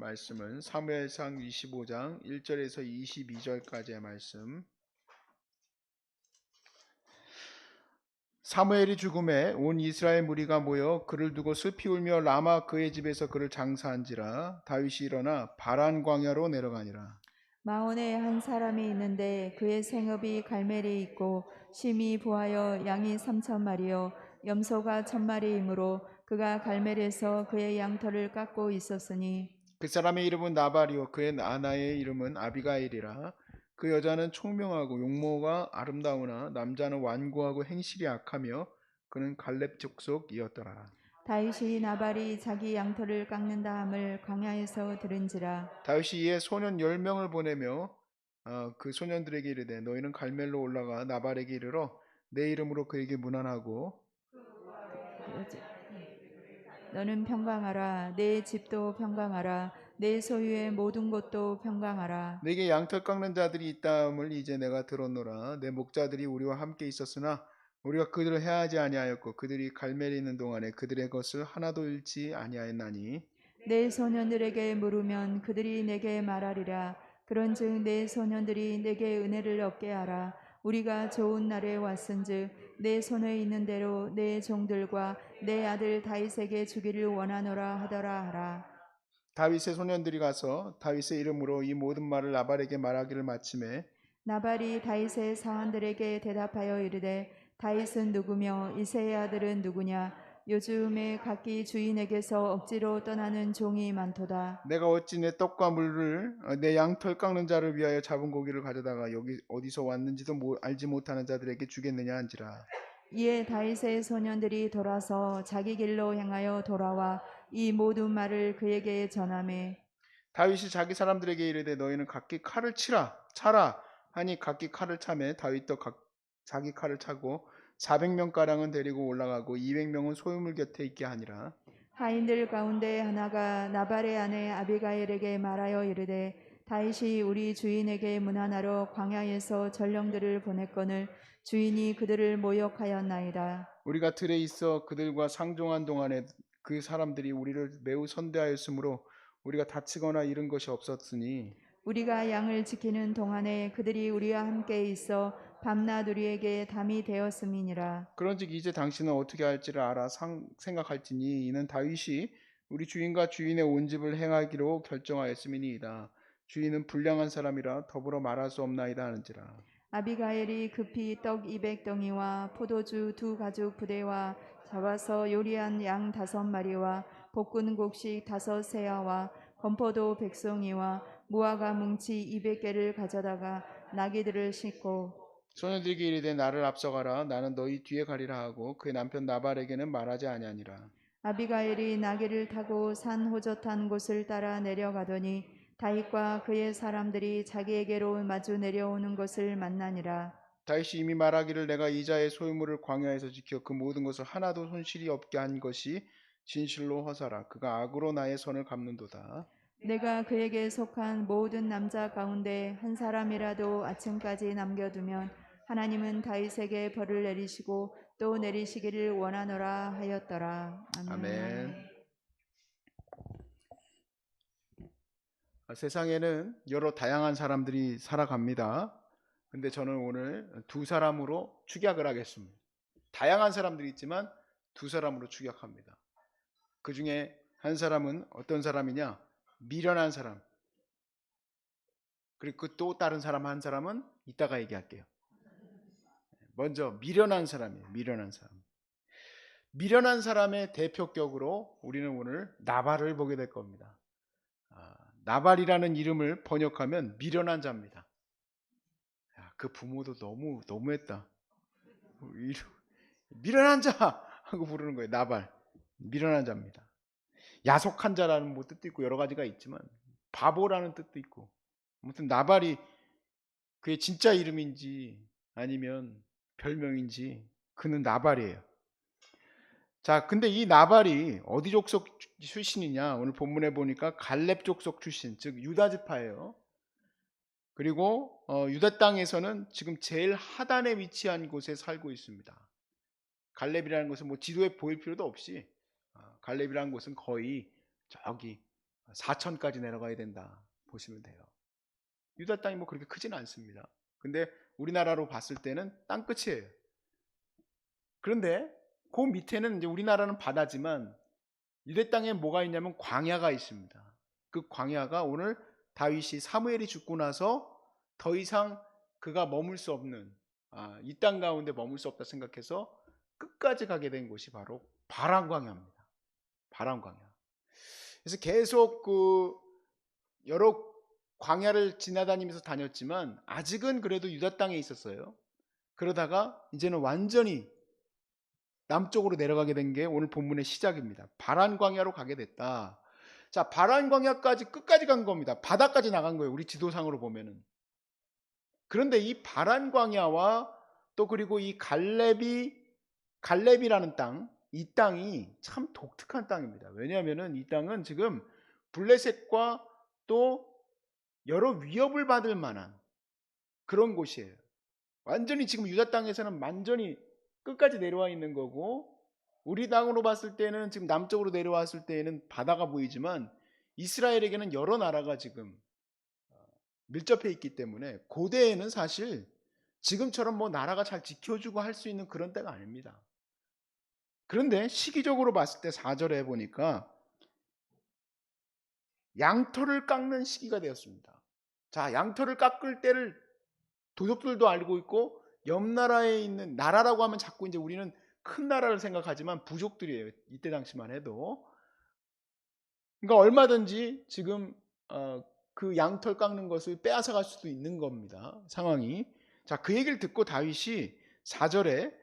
말씀은 사무엘상 25장 1절에서 22절까지의 말씀. 사무엘이 죽음에 온 이스라엘 무리가 모여 그를 두고 슬피 울며 라마 그의 집에서 그를 장사한지라 다윗이 일어나 바란 광야로 내려가니라. 마온에 한 사람이 있는데 그의 생업이 갈멜이 있고 심이 부하여 양이 삼천 마리요 염소가 천 마리이므로 그가 갈멜에서 그의 양털을 깎고 있었으니 그 사람의 이름은 나발이요 그의 아나의 이름은 아비가일이라. 그 여자는 총명하고 용모가 아름다우나 남자는 완고하고 행실이 악하며 그는 갈렙 족속이었더라. 다윗이 나발이 자기 양털을 깎는다 함을 광야에서 들은지라 다윗이 이에 소년 열 명을 보내며 어, 그 소년들에게 이르되 너희는 갈멜로 올라가 나발에게 이르러 내 이름으로 그에게 문안하고 너는 평강하라. 내 집도 평강하라. 내 소유의 모든 것도 평강하라. 내게 양털 깎는 자들이 있다함을 이제 내가 들었노라. 내 목자들이 우리와 함께 있었으나 우리가 그들을 해하지 아니하였고 그들이 있는 동안에 그들의 것을 하나도 잃지 아니하였나니? 내 소년들에게 물으면 그들이 내게 말하리라. 그런즉 내 소년들이 내게 은혜를 얻게 하라. 우리가 좋은 날에 왔은즉 내 손에 있는 대로 내 종들과 내 아들 다윗에게 주기를 원하노라 하더라 하라. 다윗의 소년들이 가서 다윗의 이름으로 이 모든 말을 나발에게 말하기를 마침에 나발이 다윗의 사환들에게 대답하여 이르되 다윗은 누구며 이세의 아들은 누구냐? 요즘에 각기 주인에게서 억지로 떠나는 종이 많도다. 내가 어찌 내 떡과 물을 어, 내 양털 깎는 자를 위하여 잡은 고기를 가져다가 여기 어디서 왔는지도 모- 알지 못하는 자들에게 주겠느냐 한지라 이에 다윗의 소년들이 돌아서 자기 길로 향하여 돌아와 이 모든 말을 그에게 전하매 다윗이 자기 사람들에게 이르되 너희는 각기 칼을 치라 차라 하니 각기 칼을 차매 다윗도 각 자기 칼을 차고 400명 가량은 데리고 올라가고 200명은 소유물 곁에 있게 하니라 하인들 가운데 하나가 나발의 아내 아비가일에게 말하여 이르되 다윗이 우리 주인에게 문안하러 광야에서 전령들을 보냈거늘 주인이 그들을 모욕하였나이다. 우리가 들에 있어 그들과 상종한 동안에 그 사람들이 우리를 매우 선대하였으므로 우리가 다치거나 잃은 것이 없었으니 우리가 양을 지키는 동안에 그들이 우리와 함께 있어 밤낮 우리에게 담이 되었음이니라. 그런즉 이제 당신은 어떻게 할지를 알아 상, 생각할지니 이는 다윗이 우리 주인과 주인의 온 집을 행하기로 결정하였음이니이다. 주인은 불량한 사람이라 더불어 말할 수 없나이다 하는지라. 아비가일이 급히 떡 200덩이와 포도주 두 가죽 부대와 잡아서 요리한 양 다섯 마리와 볶은 곡식 다섯 세아와 건포도 백송이와 무화과 뭉치 200개를 가져다가 나귀들을 싣고 소년들에게 이르되 나를 앞서가라 나는 너희 뒤에 가리라 하고 그의 남편 나발에게는 말하지 아니하니라. 아비가일이 나귀를 타고 산 호젓한 곳을 따라 내려가더니 다윗과 그의 사람들이 자기에게로 마주 내려오는 것을 만나니라. 다윗이 이미 말하기를 내가 이자의 소유물을 광야에서 지켜 그 모든 것을 하나도 손실이 없게 한 것이 진실로 허사라 그가 악으로 나의 선을 갚는도다. 내가 그에게 속한 모든 남자 가운데 한 사람이라도 아침까지 남겨두면 하나님은 다윗에게 벌을 내리시고 또 내리시기를 원하노라 하였더라. 아멘. 아, 세상에는 여러 다양한 사람들이 살아갑니다. 근데 저는 오늘 두 사람으로 축약을 하겠습니다. 다양한 사람들이 있지만 두 사람으로 축약합니다. 그 중에 한 사람은 어떤 사람이냐? 미련한 사람. 그리고 그또 다른 사람 한 사람은 이따가 얘기할게요. 먼저 미련한 사람이에요. 미련한 사람. 미련한 사람의 대표격으로 우리는 오늘 나발을 보게 될 겁니다. 아, 나발이라는 이름을 번역하면 미련한 자입니다. 야, 그 부모도 너무 너무했다. 어, 이름- 미련한 자 하고 부르는 거예요. 나발. 미련한 자입니다. 야속한 자라는 뭐 뜻도 있고 여러 가지가 있지만 바보라는 뜻도 있고 아무튼 나발이 그의 진짜 이름인지 아니면 별명인지 그는 나발이에요. 자, 근데 이 나발이 어디 족속 출신이냐? 오늘 본문에 보니까 갈렙 족속 출신, 즉 유다 지파예요. 그리고 어, 유다 땅에서는 지금 제일 하단에 위치한 곳에 살고 있습니다. 갈렙이라는 것은 뭐 지도에 보일 필요도 없이 어, 갈렙이라는 곳은 거의 저기 4천까지 내려가야 된다 보시면 돼요. 유다 땅이 뭐 그렇게 크지는 않습니다. 근데 우리나라로 봤을 때는 땅 끝이에요. 그런데 그 밑에는 이제 우리나라는 바다지만 유대 땅에 뭐가 있냐면 광야가 있습니다. 그 광야가 오늘 다윗이 사무엘이 죽고 나서 더 이상 그가 머물 수 없는 아, 이 땅 가운데 머물 수 없다 생각해서 끝까지 가게 된 곳이 바로 바람 광야입니다. 바람 광야. 그래서 계속 그 여러 광야를 지나다니면서 다녔지만 아직은 그래도 유다 땅에 있었어요. 그러다가 이제는 완전히 남쪽으로 내려가게 된 게 오늘 본문의 시작입니다. 바란 광야로 가게 됐다. 자, 바란 광야까지 끝까지 간 겁니다. 바다까지 나간 거예요. 우리 지도상으로 보면은. 그런데 이 바란 광야와 또 그리고 이 갈렙이 갈렙이라는 땅, 이 땅이 참 독특한 땅입니다. 왜냐하면은 이 땅은 지금 블레셋과 또 여러 위협을 받을 만한 그런 곳이에요. 완전히 지금 유다 땅에서는 완전히 끝까지 내려와 있는 거고 우리 땅으로 봤을 때는 지금 남쪽으로 내려왔을 때에는 바다가 보이지만 이스라엘에게는 여러 나라가 지금 어, 밀접해 있기 때문에 고대에는 사실 지금처럼 뭐 나라가 잘 지켜주고 할 수 있는 그런 때가 아닙니다. 그런데 시기적으로 봤을 때 4절에 보니까 양털을 깎는 시기가 되었습니다. 자, 양털을 깎을 때를 도적들도 알고 있고 옆 나라에 있는 나라라고 하면 자꾸 이제 우리는 큰 나라를 생각하지만 부족들이에요. 이때 당시만 해도. 그러니까 얼마든지 지금 어, 그 양털 깎는 것을 빼앗아 갈 수도 있는 겁니다. 상황이. 자, 그 얘기를 듣고 다윗이 4절에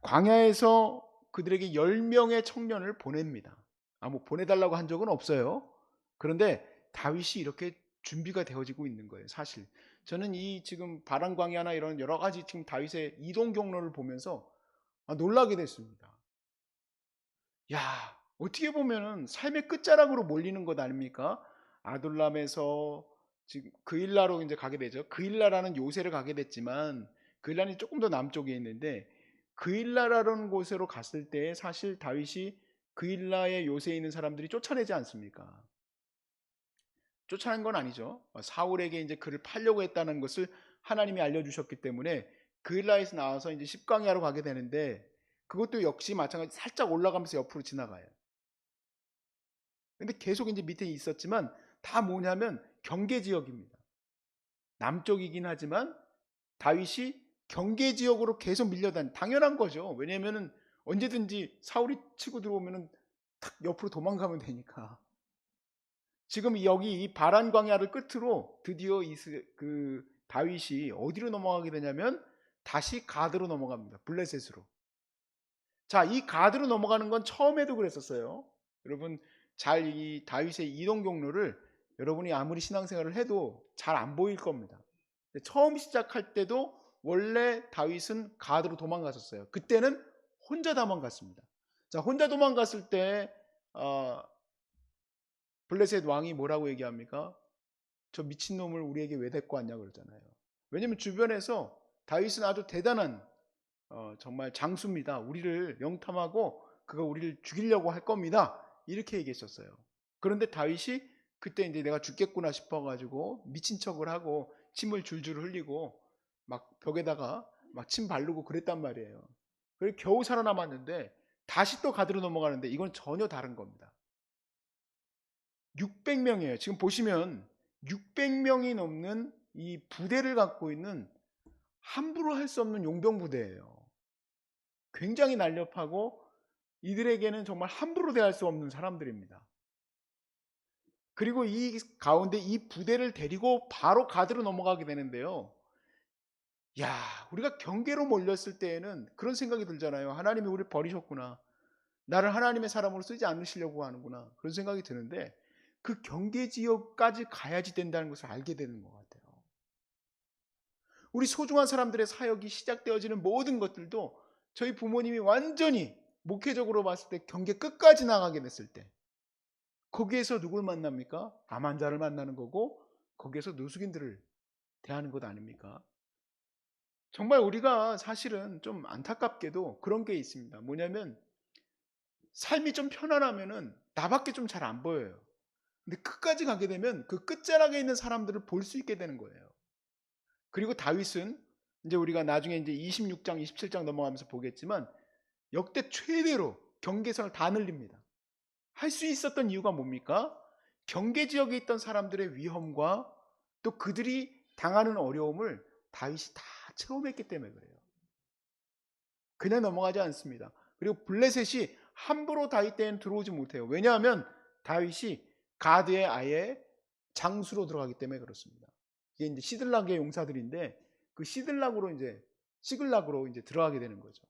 광야에서 그들에게 10명의 청년을 보냅니다. 아, 뭐 보내달라고 한 적은 없어요. 그런데 다윗이 이렇게 준비가 되어지고 있는 거예요. 사실 저는 이 지금 바람 광야나 이런 여러 가지 지금 다윗의 이동 경로를 보면서 아, 놀라게 됐습니다. 야 어떻게 보면은 삶의 끝자락으로 몰리는 것 아닙니까? 아둘람에서 지금 그일라로 이제 가게 되죠. 그일라라는 요새를 가게 됐지만 그일라는 조금 더 남쪽에 있는데 그일라라는 곳으로 갔을 때 사실 다윗이 그일라의 요새에 있는 사람들이 쫓아내지 않습니까? 쫓아낸 건 아니죠. 사울에게 이제 그를 팔려고 했다는 것을 하나님이 알려주셨기 때문에 그일라에서 나와서 이제 십광야로 가게 되는데 그것도 역시 마찬가지 살짝 올라가면서 옆으로 지나가요. 근데 계속 이제 밑에 있었지만 다 뭐냐면 경계 지역입니다. 남쪽이긴 하지만 다윗이 경계 지역으로 계속 밀려다니 당연한 거죠. 왜냐면은 언제든지 사울이 치고 들어오면은 탁 옆으로 도망가면 되니까. 지금 여기 이 바란 광야를 끝으로 드디어 이스, 그 다윗이 어디로 넘어가게 되냐면 다시 가드로 넘어갑니다. 블레셋으로. 자, 이 가드로 넘어가는 건 처음에도 그랬었어요. 여러분 잘 이 다윗의 이동 경로를 여러분이 아무리 신앙생활을 해도 잘 안 보일 겁니다. 처음 시작할 때도 원래 다윗은 가드로 도망갔었어요. 그때는 혼자 도망갔습니다. 자, 혼자 도망갔을 때 어, 블레셋 왕이 뭐라고 얘기합니까? 저 미친 놈을 우리에게 왜 데리고 왔냐 그러잖아요. 왜냐하면 주변에서 다윗은 아주 대단한 어, 정말 장수입니다. 우리를 영탐하고 그가 우리를 죽이려고 할 겁니다. 이렇게 얘기했었어요. 그런데 다윗이 그때 이제 내가 죽겠구나 싶어가지고 미친 척을 하고 침을 줄줄 흘리고 막 벽에다가 막 침 바르고 그랬단 말이에요. 그래서 겨우 살아남았는데 다시 또 가드로 넘어가는데 이건 전혀 다른 겁니다. 600명이에요. 지금 보시면 600명이 넘는 이 부대를 갖고 있는 함부로 할 수 없는 용병 부대예요. 굉장히 날렵하고 이들에게는 정말 함부로 대할 수 없는 사람들입니다. 그리고 이 가운데 이 부대를 데리고 바로 가드로 넘어가게 되는데요. 야, 우리가 경계로 몰렸을 때에는 그런 생각이 들잖아요. 하나님이 우리를 버리셨구나. 나를 하나님의 사람으로 쓰지 않으시려고 하는구나. 그런 생각이 드는데 그 경계 지역까지 가야지 된다는 것을 알게 되는 것 같아요. 우리 소중한 사람들의 사역이 시작되어지는 모든 것들도 저희 부모님이 완전히 목회적으로 봤을 때 경계 끝까지 나가게 됐을 때 거기에서 누굴 만납니까? 암환자를 만나는 거고 거기에서 노숙인들을 대하는 것 아닙니까? 정말 우리가 사실은 좀 안타깝게도 그런 게 있습니다. 뭐냐면 삶이 좀 편안하면은 나밖에 좀 잘 안 보여요. 근데 끝까지 가게 되면 그 끝자락에 있는 사람들을 볼 수 있게 되는 거예요. 그리고 다윗은 이제 우리가 나중에 이제 26장, 27장 넘어가면서 보겠지만 역대 최대로 경계선을 다 늘립니다. 할 수 있었던 이유가 뭡니까? 경계 지역에 있던 사람들의 위험과 또 그들이 당하는 어려움을 다윗이 다 체험했기 때문에 그래요. 그냥 넘어가지 않습니다. 그리고 블레셋이 함부로 다윗 때에는 들어오지 못해요. 왜냐하면 다윗이 가드의 아예 장수로 들어가기 때문에 그렇습니다. 이게 이제 시들락의 용사들인데 그 시들락으로 이제 시글락으로 이제 들어가게 되는 거죠.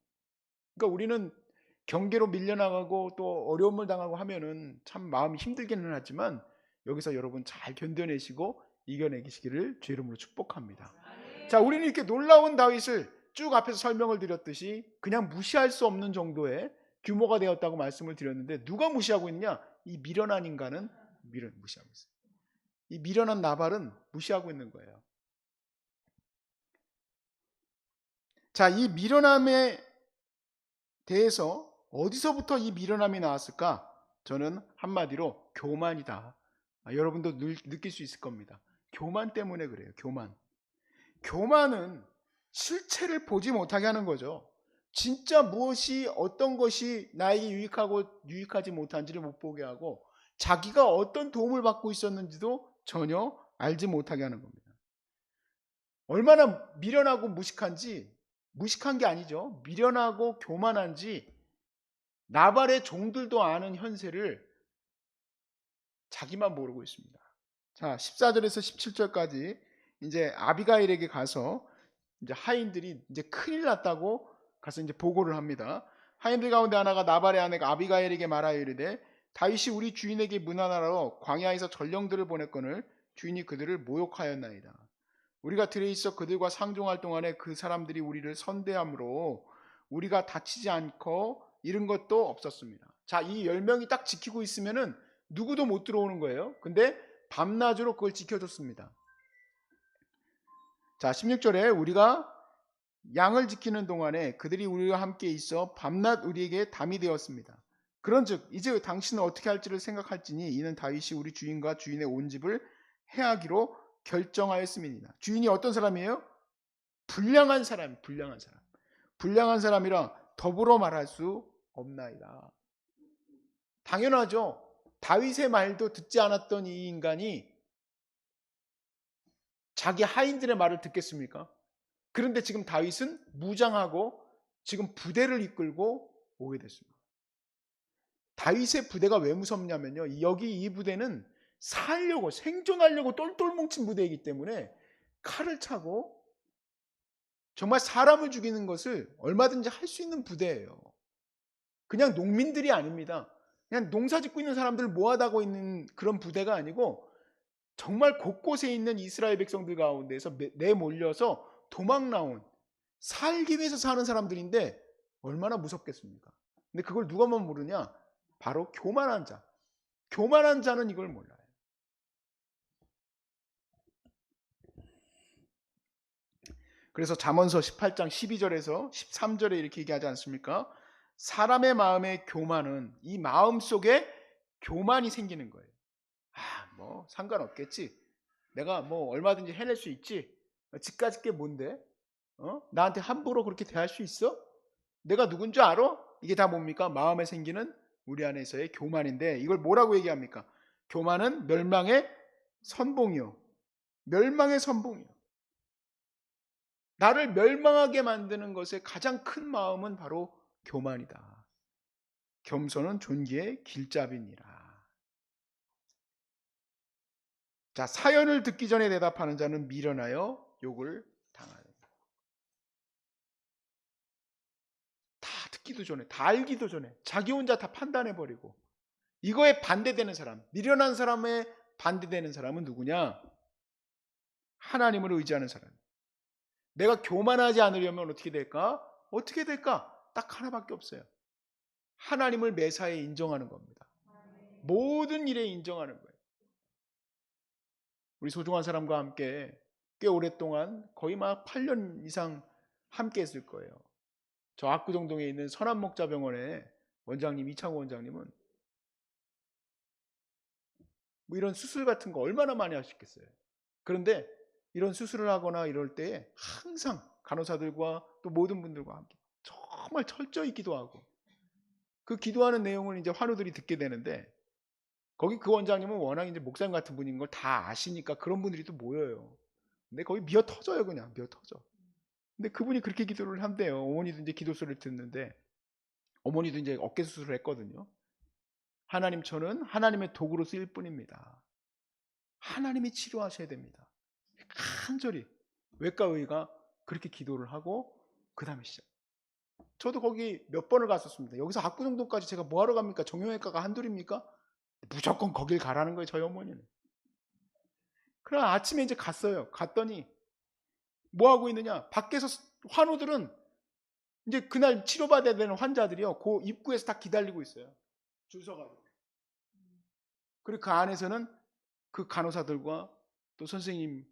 그러니까 우리는 경계로 밀려나가고 또 어려움을 당하고 하면은 참 마음이 힘들기는 하지만 여기서 여러분 잘 견뎌내시고 이겨내시기를 주 이름으로 축복합니다. 자, 우리는 이렇게 놀라운 다윗을 쭉 앞에서 설명을 드렸듯이 그냥 무시할 수 없는 정도의 규모가 되었다고 말씀을 드렸는데 누가 무시하고 있냐? 이 미련한 인간은 미련 무시하고 있어요. 이 미련한 나발은 무시하고 있는 거예요. 자, 이 미련함에 대해서 어디서부터 이 미련함이 나왔을까? 저는 한마디로 교만이다. 아, 여러분도 늘, 느낄 수 있을 겁니다. 교만 때문에 그래요. 교만. 교만은 실체를 보지 못하게 하는 거죠. 진짜 무엇이 어떤 것이 나에게 유익하고 유익하지 못한지를 못 보게 하고 자기가 어떤 도움을 받고 있었는지도 전혀 알지 못하게 하는 겁니다. 얼마나 미련하고 무식한지 무식한 게 아니죠. 미련하고 교만한지 나발의 종들도 아는 현세를 자기만 모르고 있습니다. 자, 14절에서 17절까지 이제 아비가일에게 가서 이제 하인들이 이제 큰일 났다고 가서 이제 보고를 합니다. 하인들 가운데 하나가 나발의 아내가 아비가일에게 말하여 이르되 다윗이 우리 주인에게 문안하러 광야에서 전령들을 보냈거늘 주인이 그들을 모욕하였나이다. 우리가 들에 있어 그들과 상종할 동안에 그 사람들이 우리를 선대함으로 우리가 다치지 않고 이런 것도 없었습니다. 자, 이열 명이 딱 지키고 있으면은 누구도 못 들어오는 거예요. 근데 밤낮으로 그걸 지켜줬습니다. 자, 16절에 우리가 양을 지키는 동안에 그들이 우리와 함께 있어 밤낮 우리에게 담이 되었습니다. 그런즉 이제 당신은 어떻게 할지를 생각할지니 이는 다윗이 우리 주인과 주인의 온 집을 해하기로 결정하였음이니라. 주인이 어떤 사람이에요? 불량한 사람, 불량한 사람. 불량한 사람이라 더불어 말할 수 없나이다. 당연하죠. 다윗의 말도 듣지 않았던 이 인간이 자기 하인들의 말을 듣겠습니까? 그런데 지금 다윗은 무장하고 지금 부대를 이끌고 오게 됐습니다. 다윗의 부대가 왜 무섭냐면요. 여기 이 부대는 살려고 생존하려고 똘똘 뭉친 부대이기 때문에 칼을 차고 정말 사람을 죽이는 것을 얼마든지 할 수 있는 부대예요. 그냥 농민들이 아닙니다. 그냥 농사 짓고 있는 사람들 모아다고 있는 그런 부대가 아니고 정말 곳곳에 있는 이스라엘 백성들 가운데서 내몰려서 도망 나온 살기 위해서 사는 사람들인데 얼마나 무섭겠습니까? 근데 그걸 누가만 모르냐? 바로 교만한 자. 교만한 자는 이걸 몰라요. 그래서 잠언서 18장 12절에서 13절에 이렇게 얘기하지 않습니까? 사람의 마음의 교만은 이 마음 속에 교만이 생기는 거예요. 아, 뭐 상관없겠지. 내가 뭐 얼마든지 해낼 수 있지. 집까지 게 뭔데? 어? 나한테 함부로 그렇게 대할 수 있어? 내가 누군 줄 알아? 이게 다 뭡니까? 마음에 생기는 우리 안에서의 교만인데 이걸 뭐라고 얘기합니까? 교만은 멸망의 선봉이요. 멸망의 선봉이요. 나를 멸망하게 만드는 것의 가장 큰 마음은 바로 교만이다. 겸손은 존귀의 길잡이니라. 자, 사연을 듣기 전에 대답하는 자는 미련하여 욕을 당하는. 다 듣기도 전에, 다 알기도 전에, 자기 혼자 다 판단해 버리고 이거에 반대되는 사람, 미련한 사람에 반대되는 사람은 누구냐? 하나님을 의지하는 사람. 내가 교만하지 않으려면 어떻게 될까? 어떻게 될까? 딱 하나밖에 없어요. 하나님을 매사에 인정하는 겁니다. 모든 일에 인정하는 거예요. 우리 소중한 사람과 함께 꽤 오랫동안 거의 막 8년 이상 함께 했을 거예요. 저 압구정동에 있는 선한목자병원에 원장님 이창호 원장님은 뭐 이런 수술 같은 거 얼마나 많이 하셨겠어요. 그런데 이런 수술을 하거나 이럴 때 항상 간호사들과 또 모든 분들과 함께 정말 철저히 기도하고 그 기도하는 내용을 이제 환우들이 듣게 되는데 거기 그 원장님은 워낙 이제 목사님 같은 분인 걸 다 아시니까 그런 분들이 또 모여요. 근데 거기 미어 터져요 그냥 미어 터져. 근데 그분이 그렇게 기도를 한대요. 어머니도 이제 기도 소리를 듣는데 어머니도 이제 어깨 수술을 했거든요. 하나님 저는 하나님의 도구로 쓰일 뿐입니다. 하나님이 치료하셔야 됩니다. 간절히 외과 의가 그렇게 기도를 하고 그 다음에 시작. 저도 거기 몇 번을 갔었습니다. 여기서 압구정동까지 제가 뭐하러 갑니까? 정형외과가 한둘입니까? 무조건 거길 가라는 거예요. 저희 어머니는. 그럼 아침에 이제 갔어요. 갔더니 뭐 하고 있느냐? 밖에서 환우들은 이제 그날 치료받아야 되는 환자들이요. 그 입구에서 다 기다리고 있어요. 줄 서가지고. 그리고 그 안에서는 그 간호사들과 또 선생님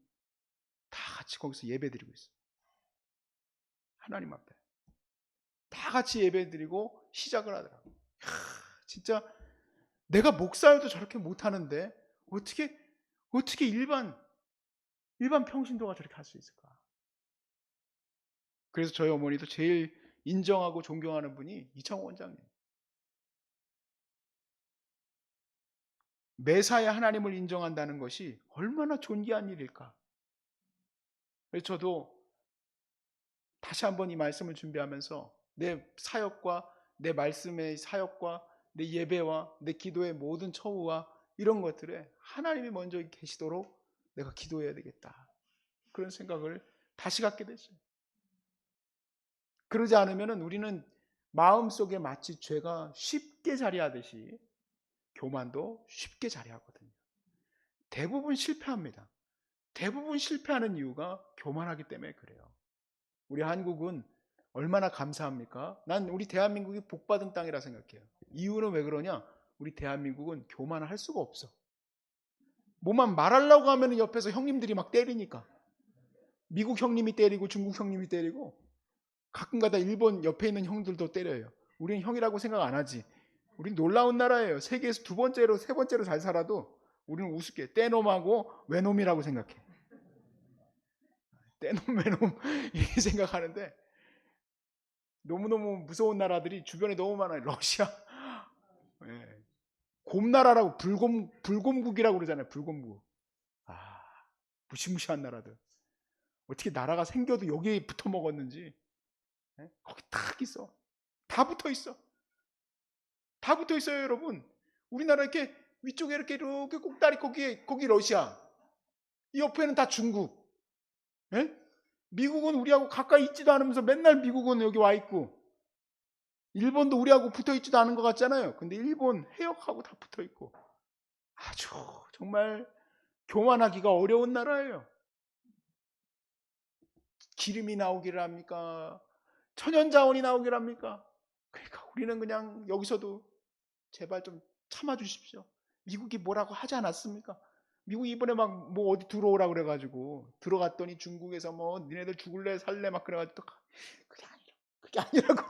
다 같이 거기서 예배 드리고 있어요. 하나님 앞에. 다 같이 예배 드리고 시작을 하더라고요. 진짜 내가 목사여도 저렇게 못하는데 어떻게 어떻게 일반 일반 평신도가 저렇게 할 수 있을까? 그래서 저희 어머니도 제일 인정하고 존경하는 분이 이창호 원장님. 매사에 하나님을 인정한다는 것이 얼마나 존귀한 일일까? 그래서 저도 다시 한번 이 말씀을 준비하면서 내 사역과 내 말씀의 사역과 내 예배와 내 기도의 모든 처우와 이런 것들에 하나님이 먼저 계시도록 내가 기도해야 되겠다. 그런 생각을 다시 갖게 됐어요. 그러지 않으면 우리는 마음속에 마치 죄가 쉽게 자리하듯이 교만도 쉽게 자리하거든요. 대부분 실패합니다. 대부분 실패하는 이유가 교만하기 때문에 그래요. 우리 한국은 얼마나 감사합니까? 난 우리 대한민국이 복받은 땅이라 생각해요. 이유는 왜 그러냐? 우리 대한민국은 교만을 할 수가 없어. 뭐만 말하려고 하면 옆에서 형님들이 막 때리니까. 미국 형님이 때리고 중국 형님이 때리고 가끔가다 일본 옆에 있는 형들도 때려요. 우리는 형이라고 생각 안 하지. 우린 놀라운 나라예요. 세계에서 두 번째로 세 번째로 잘 살아도 우리는 우습게 떼놈하고 외놈이라고 생각해. 떼놈 외놈 이렇게 생각하는데 너무너무 무서운 나라들이 주변에 너무 많아요. 러시아. 예. 곰나라라고 불곰 불곰국이라고 그러잖아요. 불곰국. 아, 무시무시한 나라들. 어떻게 나라가 생겨도 여기에 붙어 먹었는지 예? 거기 딱 있어. 다 붙어 있어. 다 붙어 있어요, 여러분. 우리나라 이렇게 위쪽에 이렇게 이렇게 꼭다리 거기 거기 러시아. 이 옆에는 다 중국. 예? 미국은 우리하고 가까이 있지도 않으면서 맨날 미국은 여기 와 있고 일본도 우리하고 붙어 있지도 않은 것 같잖아요. 근데 일본 해역하고 다 붙어 있고 아주 정말 교만하기가 어려운 나라예요. 기름이 나오기를 합니까? 천연 자원이 나오기를 합니까? 그러니까 우리는 그냥 여기서도 제발 좀 참아 주십시오. 미국이 뭐라고 하지 않았습니까? 미국 이번에 막 뭐 어디 들어오라 그래가지고 들어갔더니 중국에서 뭐 니네들 죽을래 살래 막 그래가지고 또 가- 그게 아니라 그게 아니라고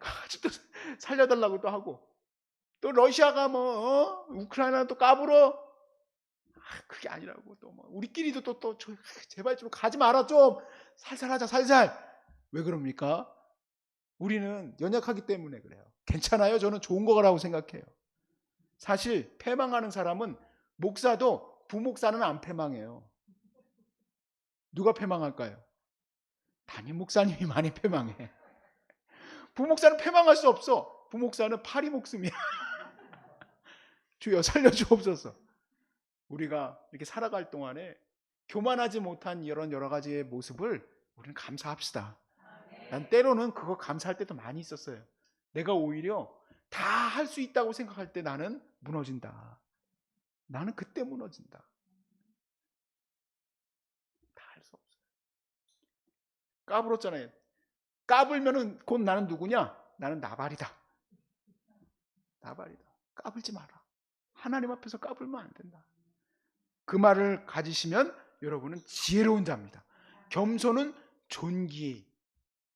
또 살려달라고 또 하고 또 러시아가 뭐 어? 우크라이나 또 까불어 아, 그게 아니라고 또 뭐 우리끼리도 또또 제발 좀 가지 마라 좀 살살하자 살살 왜 그럽니까? 우리는 연약하기 때문에 그래요. 괜찮아요. 저는 좋은 거라고 생각해요. 사실 패망하는 사람은 목사도 부목사는 안 패망해요. 누가 패망할까요? 담임 목사님이 많이 패망해. 부목사는 패망할 수 없어. 부목사는 파리 목숨이야. 주여 살려주옵소서. 우리가 이렇게 살아갈 동안에 교만하지 못한 이런 여러 가지의 모습을 우리는 감사합시다. 난 때로는 그거 감사할 때도 많이 있었어요. 내가 오히려 다 할 수 있다고 생각할 때 나는 무너진다. 나는 그때 무너진다. 다할수 없어요. 까불었잖아요. 까불면은 곧 나는 누구냐? 나는 나발이다. 나발이다. 까불지 마라. 하나님 앞에서 까불면 안 된다. 그 말을 가지시면 여러분은 지혜로운 자입니다. 겸손은 존귀해.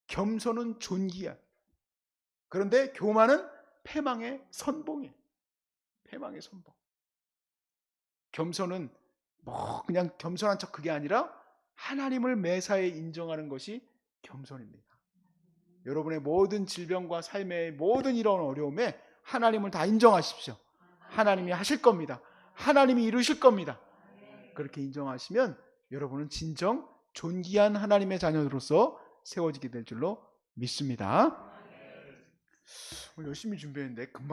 겸손은 존귀야. 그런데 교만은 패망의 선봉이에요. 패망의 선봉. 겸손은 뭐 그냥 겸손한 척 그게 아니라 하나님을 매사에 인정하는 것이 겸손입니다. 여러분의 모든 질병과 삶의 모든 이런 어려움에 하나님을 다 인정하십시오. 하나님이 하실 겁니다. 하나님이 이루실 겁니다. 그렇게 인정하시면 여러분은 진정 존귀한 하나님의 자녀로서 세워지게 될 줄로 믿습니다. 열심히 준비했는데 금방